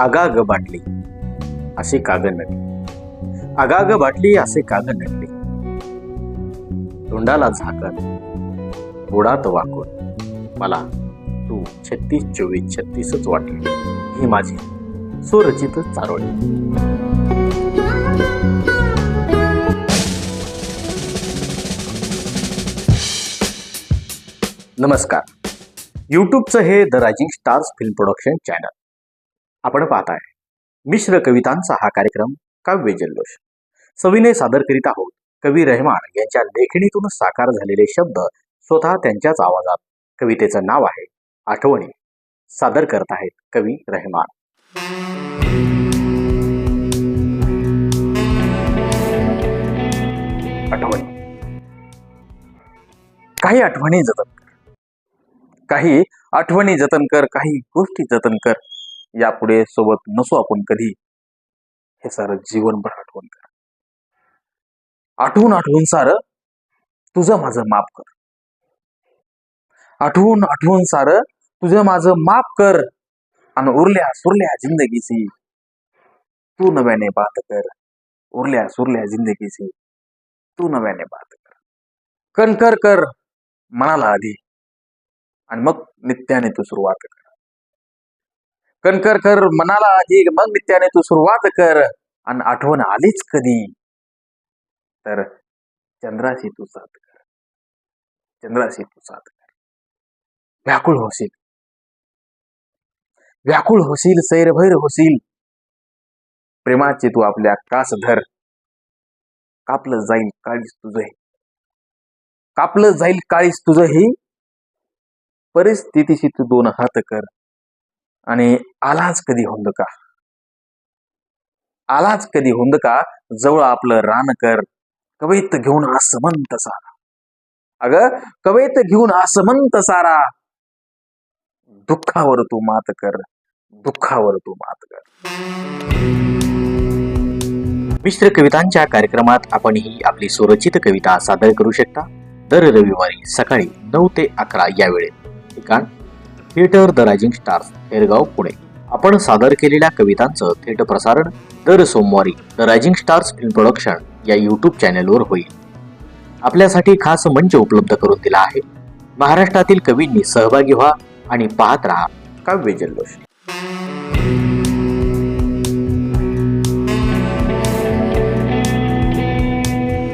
आगाग बाटली असे कागद नटले. आगाग बाटली असे कागद नटले. तोंडाला झाकण बुडात वाकून मला तू छत्तीस चोवीस छत्तीसच वाटली. ही माझी सुरचित चारोळी. नमस्कार. यूट्यूबचं हे the rising stars film production channel आपण पाहताय. मिश्र कवितांचा हा कार्यक्रम काव्य जल्लोष. सविनय सादर करीत आहोत. कवी रहमान यांच्या लेखणीतून साकार झालेले शब्द स्वतः त्यांच्याच आवाजात. कवितेचं नाव आहे आठवणी. सादर करत आहेत कवी रहमान. आठवणी. काही आठवणी जतन कर. काही आठवणी जतन कर काही गोष्टी जतन कर. यापुढे सोबत नसू आपण कधी. हे सारं जीवनभर आठवण कर. आठवून आठवून सारं तुझं माझं माफ कर. आठवून आठवून सारं तुझं माझं माफ कर. आणि उरल्या सुरल्या जिंदगीची तू नव्याने बात कर. उरल्या सुरल्या जिंदगीची तू नव्याने बात कर. कणकर कर मनाला आधी. आणि मग नित्याने तू सुरुवात कर. कणकर कर मनाला आधी मग नित्याने तू सुरुवात कर. आणि आठवण आलीच कधी? तर चंद्राशी तू साथ कर. चंद्राशी तू साथ कर. व्याकुळ होशील. व्याकुळ होशील सैरभैर होशील. प्रेमाचे तू आपल्या कास धर. कापलं जाईल काळीस तुझं कापलं जाईल काळीस तुझं ही. परिस्थितीशी तू दोन हात कर. आणि आलाच कधी हुंदका आलाच कधी हुंदका जवळ आपलं रान कर घेऊन आसमंत सारा. अग कवयित घेऊन आसमंत सारा. दुःखावर तू मात कर दुःखावर तू मात कर. मिश्र कवितांच्या कार्यक्रमात आपण ही आपली सुरचित कविता सादर करू शकता. दर रविवारी सकाळी नऊ ते अकरा या वेळेत ठिकाण theatre the rising stars Hergaon Pune. आपण सादर केलेल्या कवितांचं थेट प्रसारण दर सोमवारी the rising stars film production या यूट्यूब चॅनेलवर होईल. आपल्यासाठी खास मंच उपलब्ध करून दिला आहे. महाराष्ट्रातील कवींनी सहभागी व्हा आणि पाहत राहा काव्य जल्लोष.